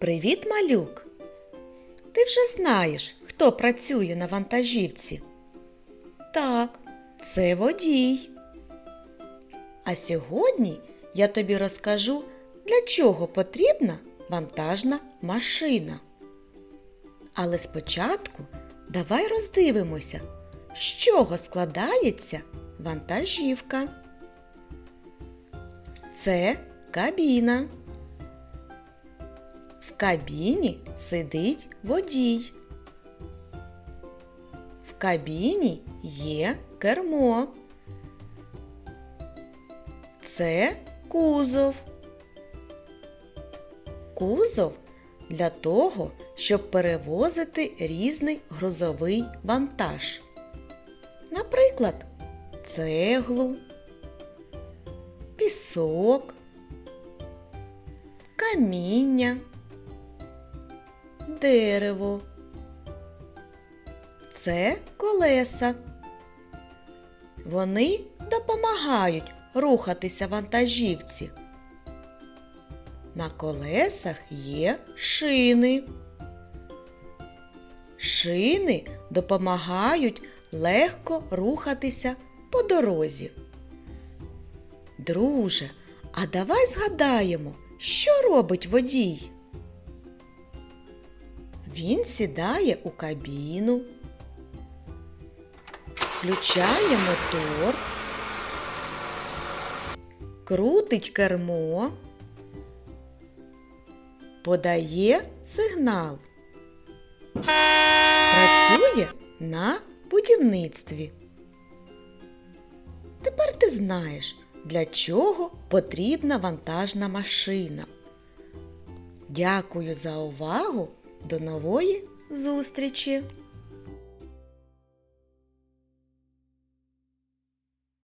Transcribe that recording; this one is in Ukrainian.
Привіт, малюк! Ти вже знаєш, хто працює на вантажівці? Так, це водій. А сьогодні я тобі розкажу, для чого потрібна вантажна машина. Але спочатку давай роздивимося, з чого складається вантажівка. Це кабіна. Кабіні сидить водій. В кабіні є кермо. Це кузов. Кузов для того, щоб перевозити різний грузовий вантаж. Наприклад, цеглу, пісок, каміння, дерево. Це колеса. Вони допомагають рухатися вантажівці. На колесах є шини. Шини допомагають легко рухатися по дорозі. Друже, а давай згадаємо, що робить водій? Він сідає у кабіну, включає мотор, крутить кермо, подає сигнал. Працює на будівництві. Тепер ти знаєш, для чого потрібна вантажна машина. Дякую за увагу. До нової зустрічі!